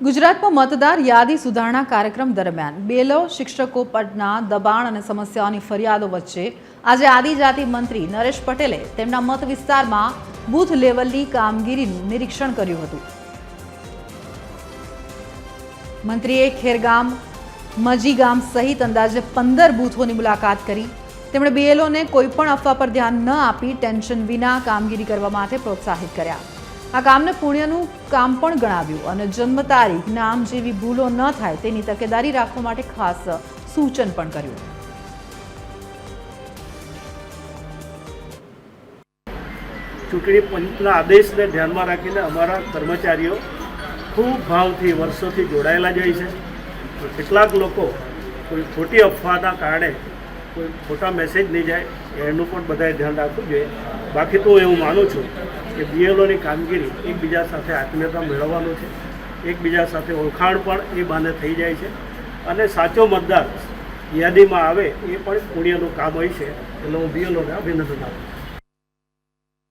ગુજરાતમાં મતદાર યાદી સુધારણા કાર્યક્રમ દરમિયાન બેલો, શિક્ષકો પરના દબાણ અને સમસ્યાઓની ફરિયાદો વચ્ચે આજે આદિજાતિ મંત્રી નરેશ પટેલે તેમના મત વિસ્તારમાં બૂથ લેવલની કામગીરીનું નિરીક્ષણ કર્યું હતું. મંત્રીએ ખેરગામ, મજીગામ સહિત અંદાજે પંદર બૂથોની મુલાકાત કરી. તેમણે બીએલઓને કોઈપણ અફવા પર ધ્યાન ન આપી ટેન્શન વિના કામગીરી કરવા માટે પ્રોત્સાહિત કર્યા. આ કામને પુણ્યનું કામ પણ ગણાવ્યું અને જન્મ તારીખ, નામ જેવી ભૂલો ન થાય તેની તકેદારી રાખવા માટે ખાસ સૂચન પણ કર્યું. ચૂંટણી પંચના આદેશને ધ્યાનમાં રાખીને અમારા કર્મચારીઓ ખૂબ ભાવથી, વર્ષોથી જોડાયેલા જાય છે. તો કેટલાક લોકો કોઈ ખોટી અફવાના કારણે કોઈ ખોટા મેસેજ નહીં જાય, એનું પણ બધાએ ધ્યાન રાખવું જોઈએ. બાકી તો એવું માનું છું કે બીએલઓની કામગીરી એકબીજા સાથે આત્મીયતા મેળવવાનું છે. એકબીજા સાથે ઓળખાણ પણ એ બાને થઈ જાય છે. અને સાચો મતદાર યાદીમાં આવે એ પણ પુણ્યનું કામ હોય છે. એટલે હું બીએલઓને અભિનંદન આપું છું.